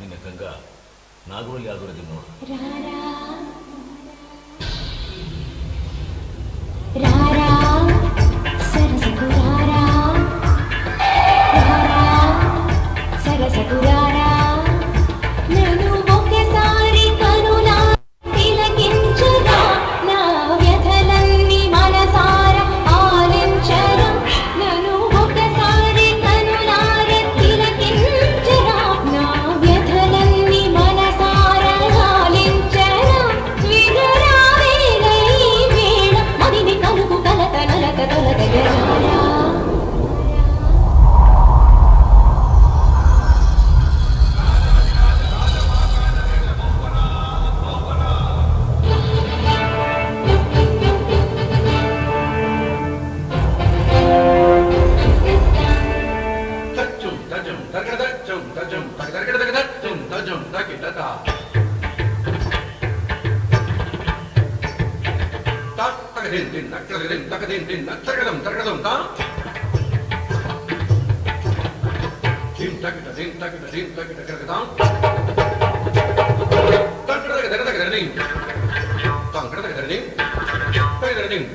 నిన్న గంగా నాగవల్లి ఆదుర దిన్నోడు తా తగదిన్ దిన్ తగదిన్ తగదిన్ దిన్ తగదం తగదం తా దిన్ తగద దిన్ తగద దిన్ తగద తగదం తగద తగద తగద దిన్ తగద తగద దిన్ తగద దిన్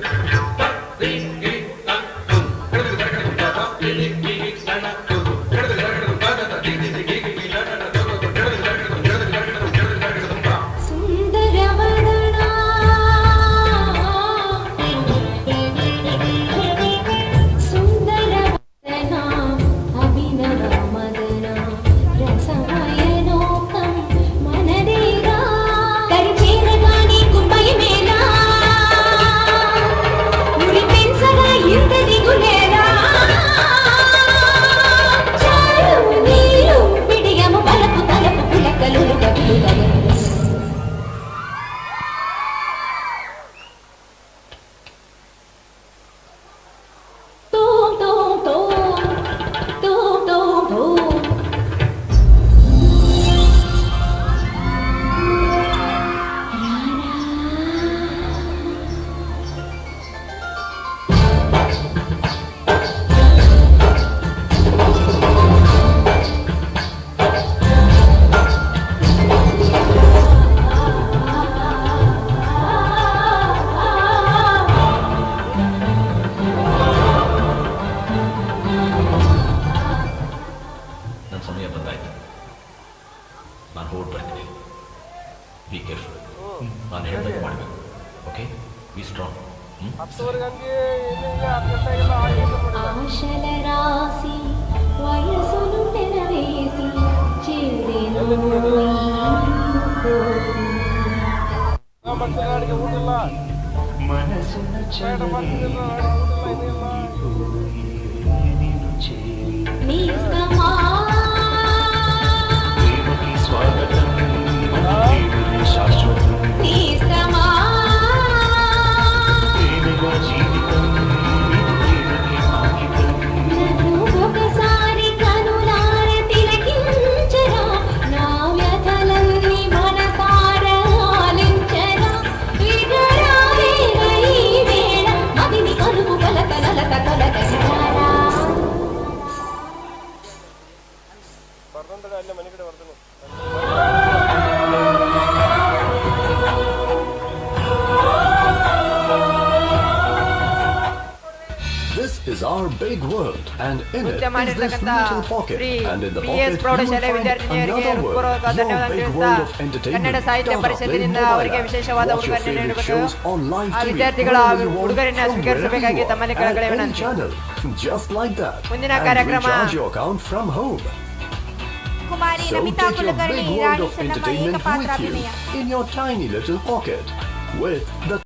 ಬಿ ಕೇರ್ಫುಲ್ ನಾನು ಹೇಳ್ದಂಗೆ ಮಾಡಬೇಕು ಓಕೆ ಬಿ ಸ್ಟ್ರಾಂಗ್ ఆశల రాసి వయసును తెరవేసి చేరెను మనసున చలని పొంగిపోయి This is our big world, and in it is this ಮುಖ್ಯವಾಗಿರ್ತಕ್ಕಂಥ little pocket, Shri and in the B pocket S you will ಪ್ರೌಢಶಾಲೆ find ವಿದ್ಯಾರ್ಥಿನಿಯರಿಗೆ another world, ಹೃತ್ಪೂರ್ವಕ your ಧನ್ಯವಾದ big ತಿಳಿಸುತ್ತಾ world of entertainment. Kannada Sahitya Tata, ಪರಿಷತ್ತಿನಿಂದ play ಅವರಿಗೆ mobile ವಿಶೇಷವಾದ Watch your ಉಡುಗೊರೆ favorite ನೀಡಬೇಕು shows on live ಆ TV, ವಿದ್ಯಾರ್ಥಿಗಳ wherever you want, ಉಡುಗೊರೆಯನ್ನು from ಸ್ವೀಕರಿಸಬೇಕಾಗಿ wherever you ತಮ್ಮಲ್ಲಿ are, ಕೆಳಗಡೆ and any ವಿನಂತಿ channel, just like that. ಮುಂದಿನ And ಕಾರ್ಯಕ್ರಮ recharge your account from home. Kumari, so Namita take your big world of entertainment with you in your tiny little pocket with the